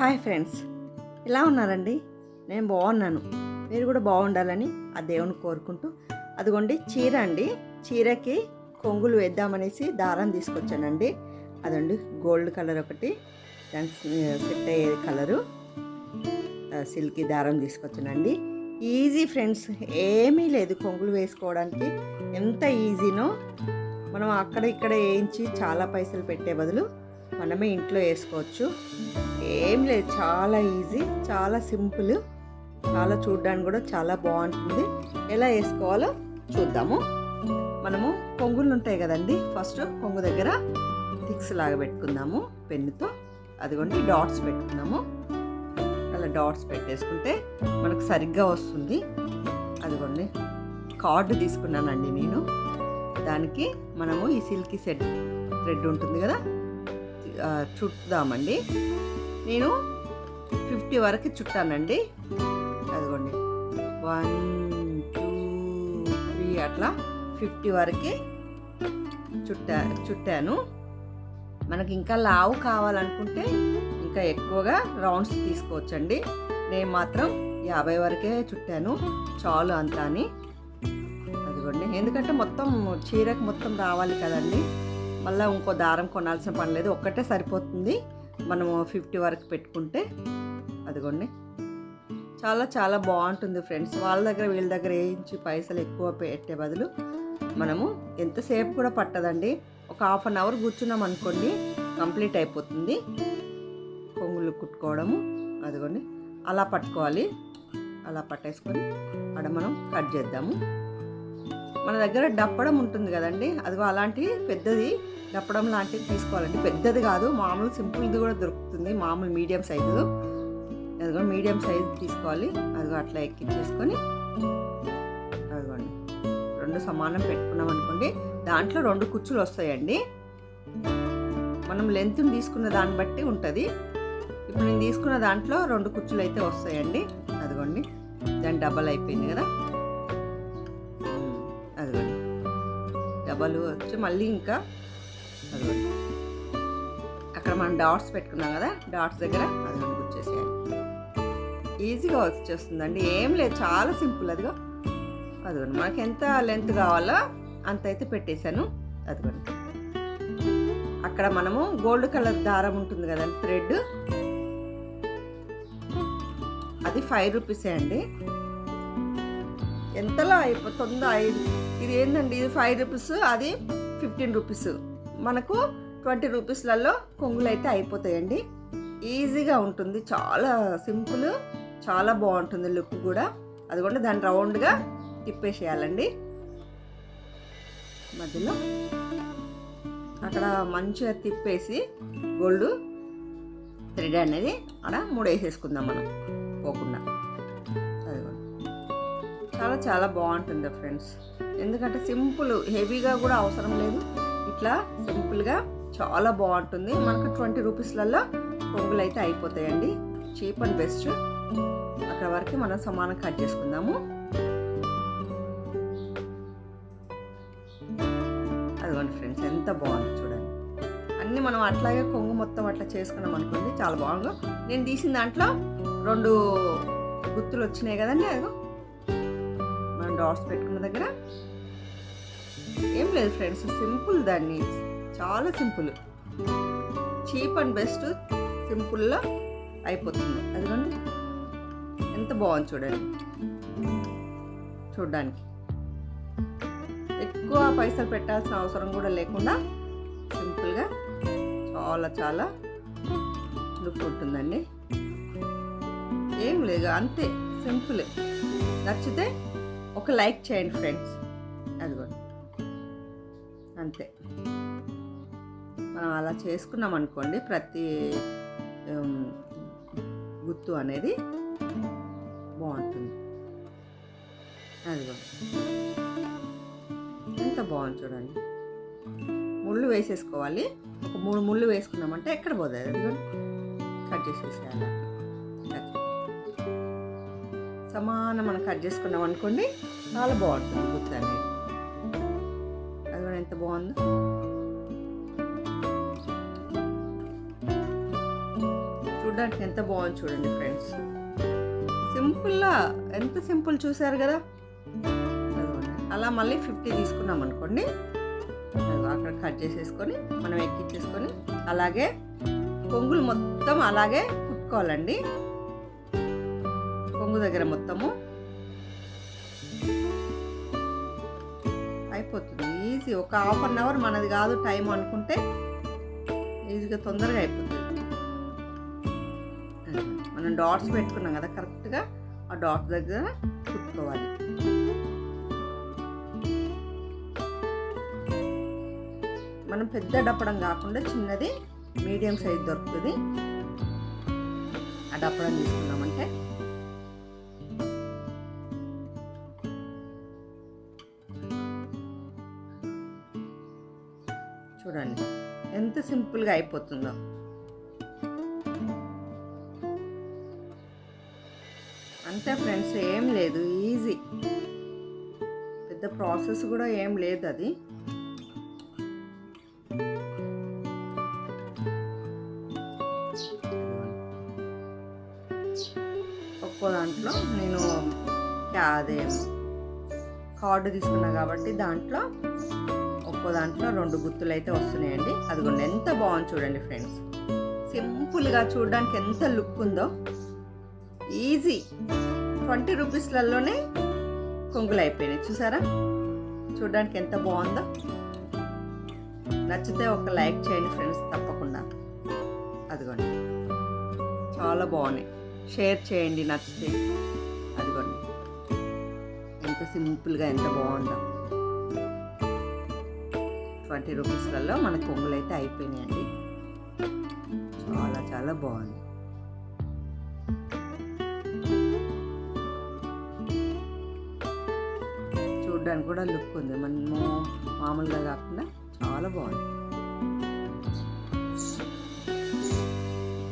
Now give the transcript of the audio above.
Hi friends. ఎలా ఉన్నారండి? నేను బాగున్నాను. మీరు కూడా బాగుండాలని ఆ దేవుని కోరుకుంటూ అదిగోండి చీర అండి. చీరకి కొంగులు వేద్దామనేసి దారం తీసుకొచ్చానండి. అదండి గోల్డ్ కలర్ ఒకటి దానికి సెట్ అయ్యే కలరు. సిల్కీ దారం తీసుకొచ్చానండి. ఈజీ ఫ్రెండ్స్ ఏమీ లేదు కొంగులు వేసుకోవడానికి. ఎంత ఈజీనో. మనం అక్కడ ఇక్కడ వేయించి చాలా పైసలు పెట్టే బదులు మనమే ఇంట్లో వేసుకోవచ్చు. ఏం లేదు చాలా ఈజీ చాలా సింపుల్. చాలా చూడడానికి కూడా చాలా బాగుంటుంది. ఎలా వేసుకోవాలో చూద్దాము. మనము కొంగులు ఉంటాయి కదండి ఫస్ట్ కొంగు దగ్గర థిక్స్ లాగా పెట్టుకుందాము పెన్నుతో. అదిగోండి డాట్స్ పెట్టుకుందాము అలా డాట్స్ పెట్టేసుకుంటే మనకు సరిగ్గా వస్తుంది. అదిగోండి కార్డు తీసుకున్నానండి నేను. దానికి మనము ఈ సిల్కీ సెట్ థ్రెడ్ ఉంటుంది కదా చుట్టుదామండి. నేను ఫిఫ్టీ వరకు చుట్టానండి. అదిగోండి. వన్ టూ త్రీ అట్లా ఫిఫ్టీ వరకు చుట్టా చుట్టాను. మనకి ఇంకా లావు కావాలనుకుంటే ఇంకా ఎక్కువగా రౌండ్స్ తీసుకోవచ్చండి. నేను మాత్రం యాభై వరకే చుట్టాను. చాలు అంతా అని అదిగోండి. ఎందుకంటే మొత్తం చీరకు మొత్తం రావాలి కదండి. మళ్ళీ ఇంకో దారం కొనాల్సిన పని లేదు. ఒక్కటే సరిపోతుంది. మనము ఫిఫ్టీ వరకు పెట్టుకుంటే. అదిగోండి. చాలా చాలా బాగుంటుంది ఫ్రెండ్స్. వాళ్ళ దగ్గర వీళ్ళ దగ్గర వేయించి పైసలు ఎక్కువ పెట్టే బదులు మనము ఎంతసేపు కూడా పట్టదండి. ఒక హాఫ్ అన్ అవర్ కూర్చున్నాం అనుకోండి కంప్లీట్ అయిపోతుంది. కొంగులు కుట్టుకోవడము. అదిగోండి. అలా పట్టుకోవాలి. అలా పట్టేసుకొని అక్కడ మనం కట్ చేద్దాము. మన దగ్గర డప్పడం ఉంటుంది కదండి. అదిగో అలాంటి పెద్దది డప్పడం లాంటిది తీసుకోవాలండి. పెద్దది కాదు మామూలు సింపుల్ది కూడా దొరుకుతుంది. మామూలు మీడియం సైజు. అదిగో మీడియం సైజు తీసుకోవాలి. అదిగో అట్లా ఎక్కించేసుకొని అదిగోండి. రెండు సమానం పెట్టుకున్నాం అనుకోండి దాంట్లో రెండు కుచ్చులు వస్తాయండి. మనం లెంత్ని తీసుకున్న దాన్ని బట్టి ఉంటుంది. ఇప్పుడు నేను తీసుకున్న దాంట్లో రెండు కుచ్చులు అయితే వస్తాయండి. అదిగోండి. దాని డబల్ అయిపోయింది కదా. డబల్ వచ్చి మళ్ళీ ఇంకా అక్కడ మనం డాట్స్ పెట్టుకున్నాం కదా డాట్స్ దగ్గర అది గుచ్చేసేయాలి. ఈజీగా వచ్చేస్తుందండి. ఏం లేదు చాలా సింపుల్ అదిగో. అదిగోండి మనకి ఎంత లెంత్ కావాలో అంత అయితే పెట్టేశాను. అదిగోండి. అక్కడ మనము గోల్డ్ కలర్ దారం ఉంటుంది కదండి థ్రెడ్. అది ఫైవ్ రూపీసే అండి. ఎంతలో అయిపోతుందో ఐదు ఇది ఏంటండి ఇది ఫైవ్ రూపీస్ అది ఫిఫ్టీన్ రూపీస్ మనకు ట్వంటీ రూపీస్లలో కొంగులు అయితే అయిపోతాయండి. ఈజీగా ఉంటుంది. చాలా సింపుల్ చాలా బాగుంటుంది లుక్ కూడా. అది కూడా దాన్ని రౌండ్గా తిప్పేసేయాలండి. మధ్యలో అక్కడ మంచిగా తిప్పేసి గోల్డ్ థ్రెడ్ అనేది అక్కడ మూడు వేసేసుకుందాం మనం పోకుండా. చాలా చాలా బాగుంటుంది ఫ్రెండ్స్. ఎందుకంటే సింపుల్ హెవీగా కూడా అవసరం లేదు. ఇట్లా సింపుల్గా చాలా బాగుంటుంది. మనకు ట్వంటీ రూపీస్లలో కొంగులు అయితే అయిపోతాయండి. Cheap and best. అక్కడ వరకు మనం సమానం కట్ చేసుకుందాము. అదిగోండి ఫ్రెండ్స్ ఎంత బాగుంది చూడండి. అన్నీ మనం అట్లాగే కొంగు మొత్తం అట్లా చేసుకున్నాం అనుకోండి చాలా బాగుంది నేను తీసిన దాంట్లో రెండు గుత్తులు వచ్చినాయి కదండి అదిగో. డాట్స్ పెట్టుకున్న దగ్గర ఏం లేదు ఫ్రెండ్స్ సింపుల్ దాన్ని చాలా సింపుల్. చీప్ అండ్ బెస్ట్ సింపుల్లో అయిపోతుంది. అదిగోండి. ఎంత బాగుంది చూడండి. చూడడానికి. ఎక్కువ పైసలు పెట్టాల్సిన అవసరం కూడా లేకుండా సింపుల్గా చాలా చాలా లుక్ ఉంటుందండి. ఏం లేదు అంతే. సింపుల్. నచ్చితే ఒక లైక్ చేయండి ఫ్రెండ్స్. అదిగో. అంతే. మనం అలా చేసుకున్నాం అనుకోండి ప్రతి గుత్తు అనేది బాగుంటుంది. అదిగో. ఎంత బాగుంది చూడండి. ముళ్ళు వేసేసుకోవాలి. ఒక మూడు ముళ్ళు వేసుకున్నామంటే ఎక్కడ పోతుంది అదిగో. కట్ చేసేసేయాలి. కట్. సమానం మనం కట్ చేసుకున్నాం అనుకోండి చాలా బాగుంటుంది గుత్తి అనేది. అది కూడా ఎంత బాగుందో. చూడడానికి ఎంత బాగుంది చూడండి ఫ్రెండ్స్. సింపుల్లా ఎంత సింపుల్ చూసారు కదా? అలా మళ్ళీ ఫిఫ్టీ తీసుకున్నాం అనుకోండి అక్కడ కట్ చేసేసుకొని మనం ఎక్కించేసుకొని అలాగే కొంగులు మొత్తం అలాగే కుట్టుకోవాలండి. కొంగు దగ్గర మొత్తము. అయిపోతుంది. ఈజీ ఒక హాఫ్ అన్ అవర్ మనది కాదు టైం అనుకుంటే ఈజీగా తొందరగా అయిపోతుంది. మనం డాట్స్ పెట్టుకున్నాం కదా కరెక్ట్గా ఆ డాట్ దగ్గర కుట్టుకోవాలి మనం పెద్ద డప్పడం కాకుండా చిన్నది మీడియం సైజ్ దొరుకుతుంది. ఆ డప్పడం తీసుకున్నామంటే చూడండి. ఎంత సింపుల్గా అయిపోతుందో. అంతే ఫ్రెండ్స్ ఏం లేదు. ఈజీ. పెద్ద ప్రాసెస్ కూడా ఏం లేదు అది. ఒక్కో దాంట్లో నేను అదే? కార్డు తీసుకున్నా కాబట్టి దాంట్లో ఒక్కో దాంట్లో రెండు గుర్తులు అయితే వస్తున్నాయండి. అదిగోండి ఎంత బాగుంది చూడండి ఫ్రెండ్స్. సింపుల్గా చూడడానికి ఎంత లుక్ ఉందో. ఈజీ. ట్వంటీ రూపీస్లలోనే కొంగులు అయిపోయినాయి. చూసారా? చూడడానికి ఎంత బాగుందో. నచ్చితే ఒక లైక్ చేయండి ఫ్రెండ్స్ తప్పకుండా. అదిగోండి. చాలా బాగున్నాయి. షేర్ చేయండి నచ్చితే. అదిగోండి. ఎంత సింపుల్గా ఎంత బాగుందో. ట్వంటీ రూపీస్లలో మన కొంగులు అయితే అయిపోయినాయండి. చాలా చాలా బాగుంది. చూడడానికి కూడా లుక్ ఉంది. మనము మామూలుగా కాకుండా చాలా బాగుంది.